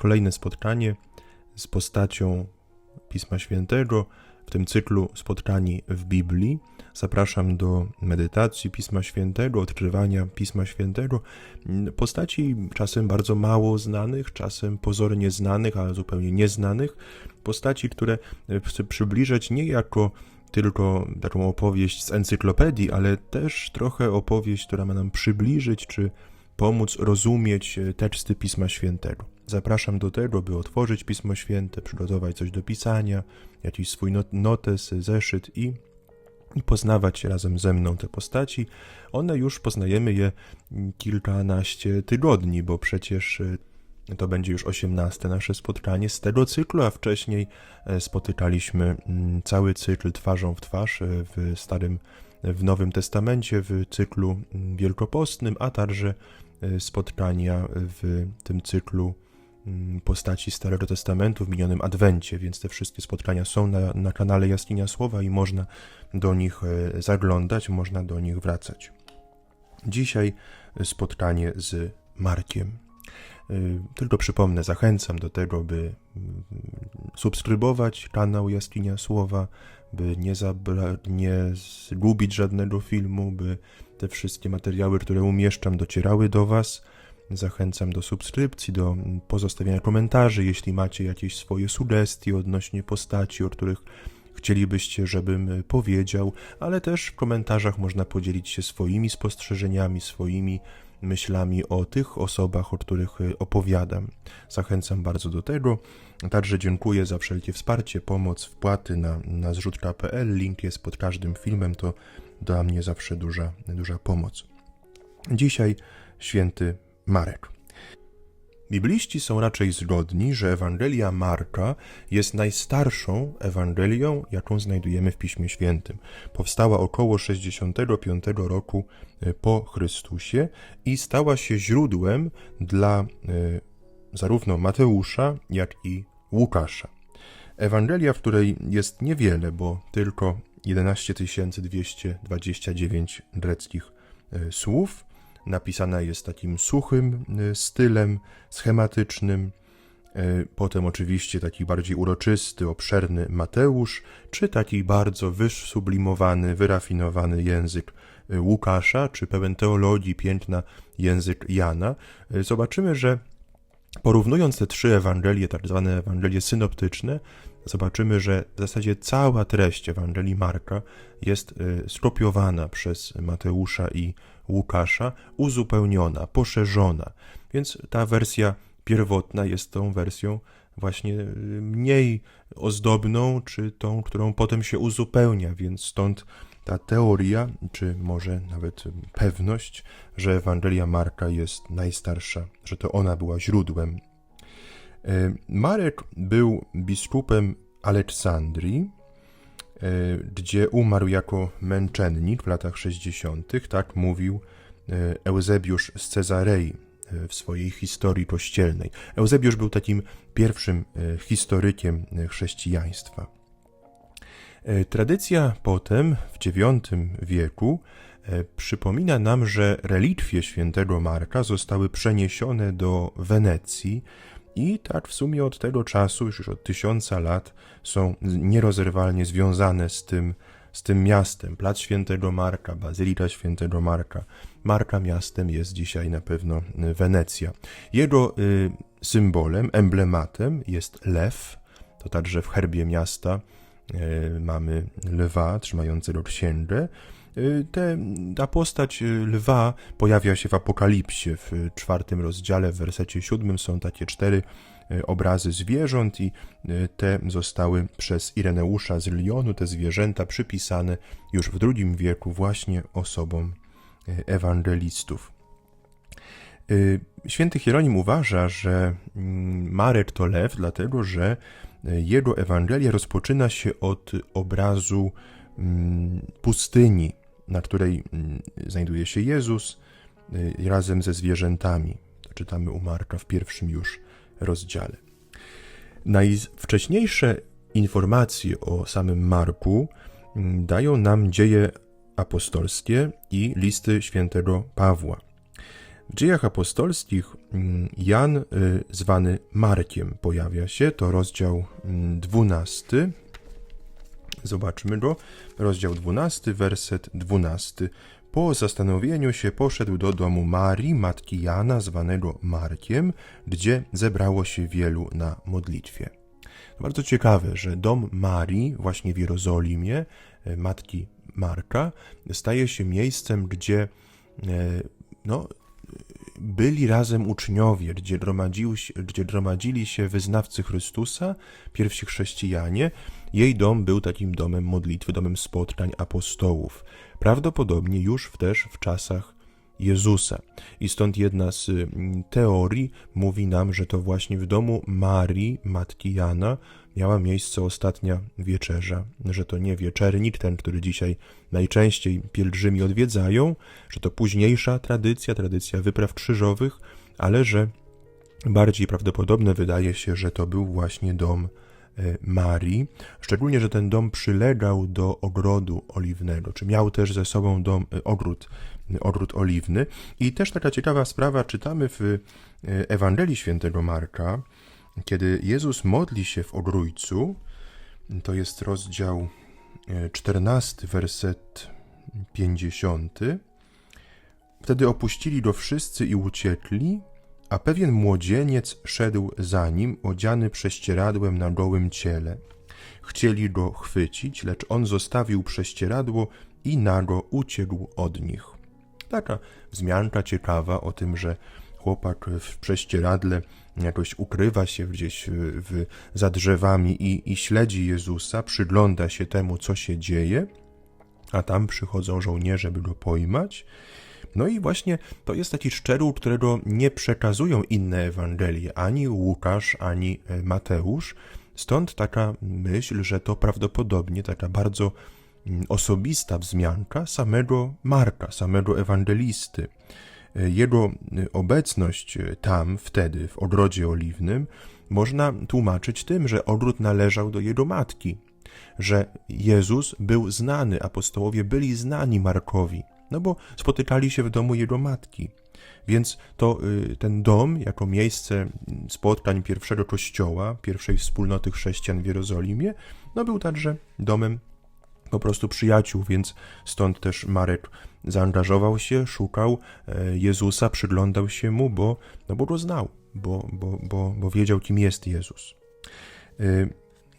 kolejne spotkanie z postacią Pisma Świętego w tym cyklu Spotkani w Biblii. Zapraszam do medytacji Pisma Świętego, odkrywania Pisma Świętego. Postaci czasem bardzo mało znanych, czasem pozornie znanych, ale zupełnie nieznanych. Postaci, które chcę przybliżać nie jako tylko taką opowieść z encyklopedii, ale też trochę opowieść, która ma nam przybliżyć czy pomóc rozumieć teksty Pisma Świętego. Zapraszam do tego, by otworzyć Pismo Święte, przygotować coś do pisania, jakiś swój notes, zeszyt i, i poznawać razem ze mną te postaci. One już poznajemy je kilkanaście tygodni, bo przecież e, to będzie już osiemnaste nasze spotkanie z tego cyklu, a wcześniej e, spotykaliśmy mm, cały cykl twarzą w twarz e, w Starym, w Nowym Testamencie, w cyklu mm, wielkopostnym, a także spotkania w tym cyklu postaci Starego Testamentu w minionym Adwencie, więc te wszystkie spotkania są na, na kanale Jaskinia Słowa i można do nich e, zaglądać, można do nich wracać. Dzisiaj spotkanie z Markiem. E, tylko przypomnę, zachęcam do tego, by mm, subskrybować kanał Jaskinia Słowa, by nie, zabra- nie zgubić żadnego filmu, by te wszystkie materiały, które umieszczam, docierały do Was Zachęcam do subskrypcji, do pozostawiania komentarzy, jeśli macie jakieś swoje sugestie odnośnie postaci, o których chcielibyście, żebym powiedział, ale też w komentarzach można podzielić się swoimi spostrzeżeniami, swoimi myślami o tych osobach, o których opowiadam. Zachęcam bardzo do tego. Także dziękuję za wszelkie wsparcie, pomoc, wpłaty na, na zrzutka.pl. Link jest pod każdym filmem, to dla mnie zawsze duża, duża pomoc. Dzisiaj święty Marek. Bibliści są raczej zgodni, że Ewangelia Marka jest najstarszą Ewangelią, jaką znajdujemy w Piśmie Świętym. Powstała około 65 roku e, po Chrystusie i stała się źródłem dla y, zarówno Mateusza, jak i Łukasza. Ewangelia, w której jest niewiele, bo tylko 11 229 greckich y, słów, napisana jest takim suchym y, stylem, schematycznym. Y, potem oczywiście taki bardziej uroczysty, obszerny Mateusz, czy taki bardzo wysublimowany, wyrafinowany język y, Łukasza, czy pełen teologii, piękna język Jana. Zobaczymy, że porównując te trzy Ewangelie, tak zwane Ewangelie synoptyczne, zobaczymy, że w zasadzie cała treść Ewangelii Marka jest skopiowana przez Mateusza i Łukasza uzupełniona, poszerzona. Więc ta wersja pierwotna jest tą wersją właśnie y, mniej ozdobną, czy tą, którą potem się uzupełnia, więc stąd ta teoria, czy może nawet pewność, że Ewangelia Marka jest najstarsza, że to ona była źródłem. Y, Marek był biskupem Aleksandrii, gdzie umarł jako męczennik w latach 60., tak mówił e, Eusebiusz z Cezarei e, w swojej historii kościelnej. Eusebiusz był takim pierwszym historykiem chrześcijaństwa. Tradycja potem w IX wieku przypomina nam, że relikwie świętego Marka zostały przeniesione do Wenecji i tak w sumie od tego czasu, już od tysiąca lat, są nierozerwalnie związane z tym, z tym miastem. Plac Świętego Marka, Bazylika Świętego Marka. Marka miastem jest dzisiaj na pewno Wenecja. Jego y, symbolem, emblematem jest lew. To także w herbie miasta y, mamy lwa trzymającego księgę. Y, te, ta postać y, lwa pojawia się w Apokalipsie w czwartym rozdziale, w wersecie siódmym są takie cztery y, obrazy zwierząt i te zostały przez Ireneusza z Lyonu, te zwierzęta przypisane już w II wieku właśnie osobom ewangelistów. Święty Hieronim uważa, że mm, Marek to lew, dlatego że jego Ewangelia rozpoczyna się od obrazu mm, pustyni, na której mm, znajduje się Jezus y, razem ze zwierzętami. To czytamy u Marka w pierwszym już rozdziale. Najwcześniejsze informacje o samym Marku mm, dają nam dzieje apostolskie i listy świętego Pawła. W dziejach apostolskich mm, Jan, y, zwany Markiem, pojawia się. To rozdział mm, 12. Zobaczmy go. Rozdział 12, werset 12. Po zastanowieniu się poszedł do domu Marii, matki Jana, zwanego Markiem, gdzie zebrało się wielu na modlitwie. Bardzo ciekawe, że dom Marii, właśnie w Jerozolimie, e, matki Marka, staje się miejscem, gdzie e, no, byli razem uczniowie, gdzie, gdzie gromadzili się wyznawcy Chrystusa, pierwsi chrześcijanie. Jej dom był takim domem modlitwy, domem spotkań apostołów. Prawdopodobnie już też w czasach Jezusa. I stąd jedna z mm, teorii mówi nam, że to właśnie w domu Marii, matki Jana, miała miejsce ostatnia wieczerza, że to nie wieczernik, ten, który dzisiaj najczęściej pielgrzymi odwiedzają, że to późniejsza tradycja, tradycja wypraw krzyżowych, ale że bardziej prawdopodobne wydaje się, że to był właśnie dom e, Marii, szczególnie, że ten dom przylegał do ogrodu oliwnego, czy miał też ze sobą dom, e, ogród, ogród oliwny. I też taka ciekawa sprawa, czytamy w e, Ewangelii Świętego Marka, kiedy Jezus modli się w ogrójcu, to jest rozdział e, 14, werset 50. Wtedy opuścili go wszyscy i uciekli, a pewien młodzieniec szedł za nim, odziany prześcieradłem na gołym ciele. Chcieli go chwycić, lecz on zostawił prześcieradło i nago uciekł od nich. Taka wzmianka ciekawa o tym, że chłopak w prześcieradle jakoś ukrywa się gdzieś w, za drzewami i, i śledzi Jezusa, przygląda się temu, co się dzieje, a tam przychodzą żołnierze, by go pojmać. No i właśnie to jest taki szczegół, którego nie przekazują inne Ewangelie, ani Łukasz, ani e, Mateusz. Stąd taka myśl, że to prawdopodobnie taka bardzo mm, osobista wzmianka samego Marka, samego ewangelisty. E, Jego e, obecność tam, wtedy, w ogrodzie oliwnym, można tłumaczyć tym, że ogród należał do jego matki, że Jezus był znany, apostołowie byli znani Markowi, no bo spotykali się w domu jego matki. Więc to y, ten dom, jako miejsce spotkań pierwszego kościoła, pierwszej wspólnoty chrześcijan w Jerozolimie, no był także domem po prostu przyjaciół, więc stąd też Marek zaangażował się, szukał e, Jezusa, przyglądał się mu, bo, no bo go znał, bo, bo, bo, bo wiedział, kim jest Jezus.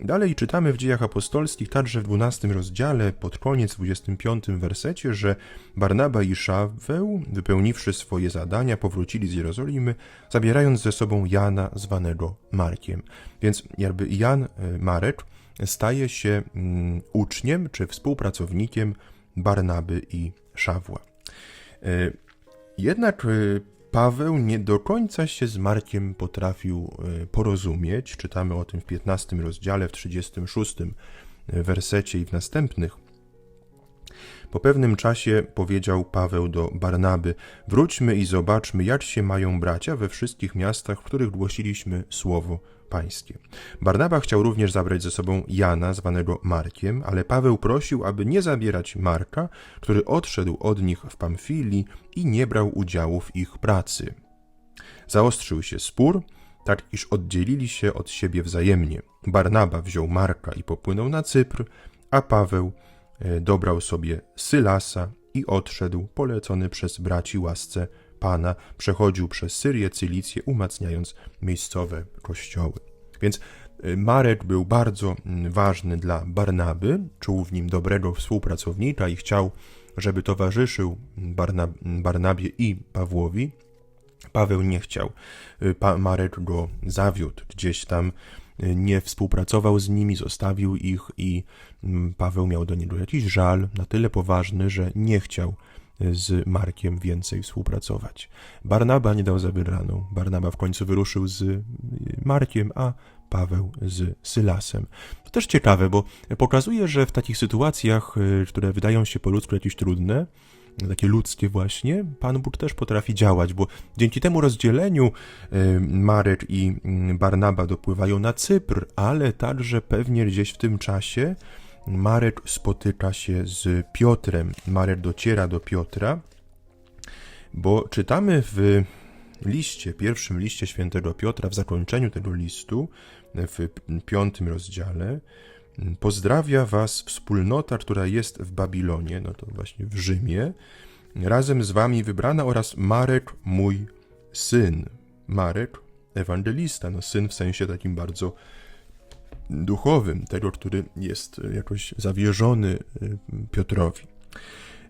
Dalej czytamy w dziejach apostolskich, także w 12 rozdziale, pod koniec, w 25 wersecie, że Barnaba i Szaweł, wypełniwszy swoje zadania, powrócili z Jerozolimy, zabierając ze sobą Jana, zwanego Markiem. Więc jakby Jan e, Marek staje się mm, uczniem czy współpracownikiem Barnaby i Szawła. E, Jednak e, Paweł nie do końca się z Markiem potrafił e, porozumieć. Czytamy o tym w 15 rozdziale, w 36 wersecie i w następnych. Po pewnym czasie powiedział Paweł do Barnaby: Wróćmy i zobaczmy, jak się mają bracia we wszystkich miastach, w których głosiliśmy słowo Pańskie. Barnaba chciał również zabrać ze sobą Jana, zwanego Markiem, ale Paweł prosił, aby nie zabierać Marka, który odszedł od nich w Pamfilii i nie brał udziału w ich pracy. Zaostrzył się spór, tak iż oddzielili się od siebie wzajemnie. Barnaba wziął Marka i popłynął na Cypr, a Paweł e, dobrał sobie Sylasa i odszedł, polecony przez braci łasce Pana, przechodził przez Syrię, Cylicję, umacniając miejscowe kościoły. Więc e, Marek był bardzo mm, ważny dla Barnaby, czuł w nim dobrego współpracownika i chciał, żeby towarzyszył Barna, Barnabie i Pawłowi. Paweł nie chciał. Y, Pa, Marek go zawiódł gdzieś tam, y, nie współpracował z nimi, zostawił ich i mm, Paweł miał do niego jakiś żal, na tyle poważny, że nie chciał y, z Markiem więcej współpracować. Barnaba nie dał za wygraną. Barnaba w końcu wyruszył z y, Markiem, a Paweł z Sylasem. To też ciekawe, bo pokazuje, że w takich sytuacjach, y, które wydają się po ludzku jakieś trudne, takie ludzkie właśnie, Pan Bóg też potrafi działać, bo dzięki temu rozdzieleniu y, Marek i Barnaba dopływają na Cypr, ale także pewnie gdzieś w tym czasie Marek spotyka się z Piotrem. Marek dociera do Piotra Bo czytamy w liście, pierwszym liście świętego Piotra, w zakończeniu tego listu, w piątym rozdziale, pozdrawia was wspólnota, która jest w Babilonie, no to właśnie w Rzymie, razem z wami wybrana oraz Marek, mój syn. Marek, ewangelista, no syn w sensie takim bardzo duchowym, tego, który jest jakoś zawierzony y, Piotrowi.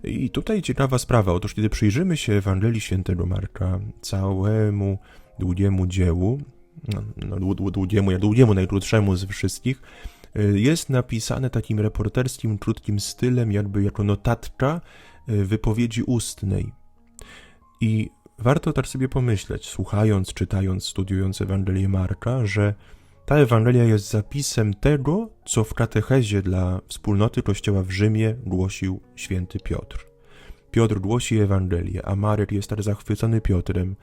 I tutaj ciekawa sprawa. Otóż, kiedy przyjrzymy się Ewangelii Świętego Marka, całemu długiemu dziełu, no, no długiemu, jak długiemu, najkrótszemu z wszystkich, y, jest napisane takim reporterskim, krótkim stylem, jakby jako notatka wypowiedzi ustnej. I warto tak sobie pomyśleć, słuchając, czytając, studiując Ewangelię Marka, że ta Ewangelia jest zapisem tego, co w katechezie dla wspólnoty Kościoła w Rzymie głosił święty Piotr. Piotr głosi Ewangelię, a Marek jest tak zachwycony Piotrem,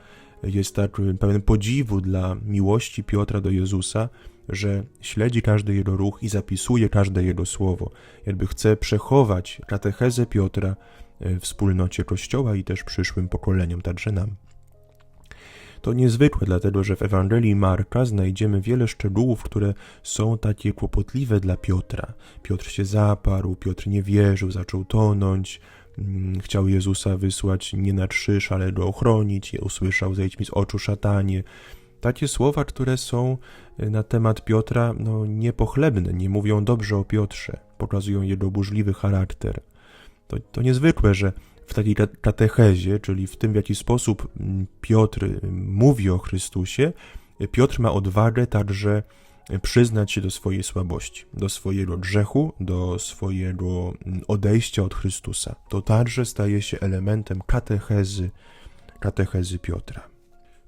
jest tak pełen podziwu dla miłości Piotra do Jezusa, że śledzi każdy jego ruch i zapisuje każde jego słowo, jakby chce przechować katechezę Piotra w wspólnocie Kościoła i też przyszłym pokoleniom, także nam. To niezwykłe, dlatego że w Ewangelii Marka znajdziemy wiele szczegółów, które są takie kłopotliwe dla Piotra. Piotr się zaparł, Piotr nie wierzył, zaczął tonąć, mm, chciał Jezusa wysłać nie na krzyż, ale go ochronić, usłyszał zejdź mi z oczu szatanie. Takie słowa, które są e, na temat Piotra no, niepochlebne, nie mówią dobrze o Piotrze, pokazują jego burzliwy charakter. To, to niezwykłe, że w takiej katechezie, czyli w tym, w jaki sposób Piotr mm, mówi o Chrystusie, Piotr ma odwagę także przyznać się do swojej słabości, do swojego grzechu, do swojego mm, odejścia od Chrystusa. To także staje się elementem katechezy, katechezy Piotra.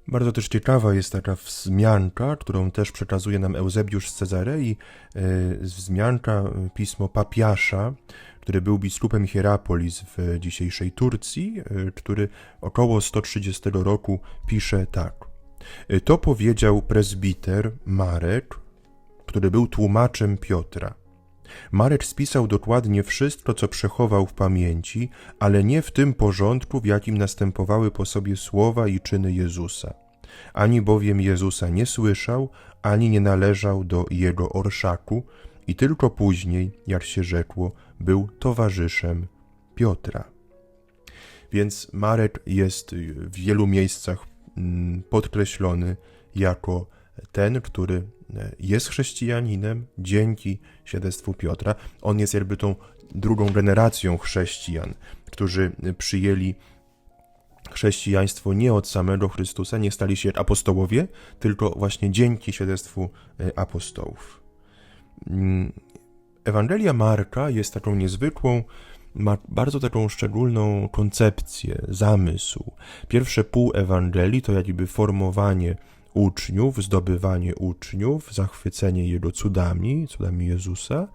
Bardzo też ciekawa jest taka wzmianka, którą też przekazuje nam Eusebiusz z Cezarei, e, wzmianka pismo papiasza, który był biskupem Hierapolis w dzisiejszej Turcji, e, który około 130 roku pisze tak. E, to powiedział prezbiter Marek, który był tłumaczem Piotra. Marek spisał dokładnie wszystko, co przechował w pamięci, ale nie w tym porządku, w jakim następowały po sobie słowa i czyny Jezusa. Ani bowiem Jezusa nie słyszał, ani nie należał do jego orszaku, i tylko później, jak się rzekło, był towarzyszem Piotra. Więc Marek jest w wielu miejscach mm, podkreślony jako ten, który e, jest chrześcijaninem dzięki świadectwu Piotra. On jest jakby tą drugą generacją chrześcijan, którzy przyjęli chrześcijaństwo nie od samego Chrystusa, nie stali się apostołowie, tylko właśnie dzięki świadectwu e, apostołów. Mm, Ewangelia Marka jest taką niezwykłą, ma bardzo taką szczególną koncepcję, zamysł. Pierwsze pół Ewangelii to jakby formowanie uczniów, zdobywanie uczniów, zachwycenie jego cudami, cudami Jezusa.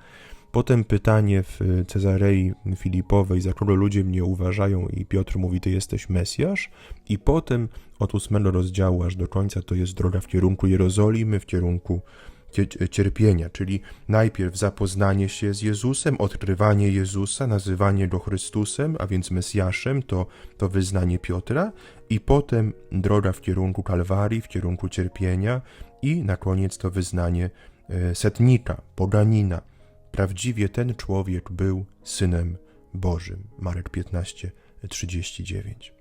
Potem pytanie w Cezarei Filipowej, za kogo ludzie mnie uważają, i Piotr mówi, ty jesteś Mesjasz. I potem od ósmego rozdziału aż do końca to jest droga w kierunku Jerozolimy, w kierunku cierpienia, czyli najpierw zapoznanie się z Jezusem, odkrywanie Jezusa, nazywanie go Chrystusem, a więc Mesjaszem, to, to wyznanie Piotra, i potem droga w kierunku Kalwarii, w kierunku cierpienia, i na koniec to wyznanie e, setnika, poganina. Prawdziwie ten człowiek był synem Bożym. Marek 15, 39.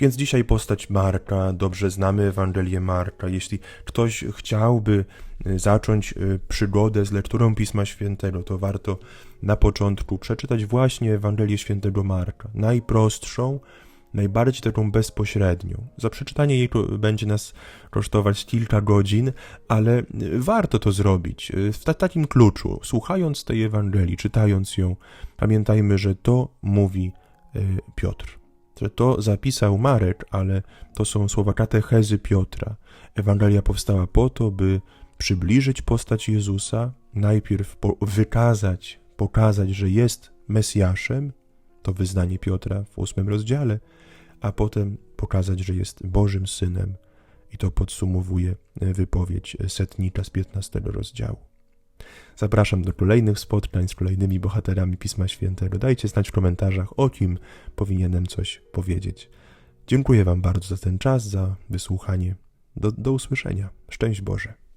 Więc dzisiaj postać Marka, dobrze znamy Ewangelię Marka. Jeśli ktoś chciałby y, zacząć y, przygodę z lekturą Pisma Świętego, to warto na początku przeczytać właśnie Ewangelię Świętego Marka. Najprostszą, najbardziej taką bezpośrednią. Za przeczytanie jej będzie nas kosztować kilka godzin, ale y, warto to zrobić w takim kluczu. Słuchając tej Ewangelii, czytając ją, pamiętajmy, że to mówi Piotr to zapisał Marek, ale to są słowa katechezy Piotra. Ewangelia powstała po to, by przybliżyć postać Jezusa, najpierw wykazać, pokazać, że jest Mesjaszem, to wyznanie Piotra w ósmym rozdziale, a potem pokazać, że jest Bożym Synem i to podsumowuje wypowiedź setnicza z 15 rozdziału. Zapraszam do kolejnych spotkań z kolejnymi bohaterami Pisma Świętego. Dajcie znać w komentarzach, o kim powinienem coś powiedzieć. Dziękuję Wam bardzo za ten czas, za wysłuchanie. Do, do usłyszenia. Szczęść Boże.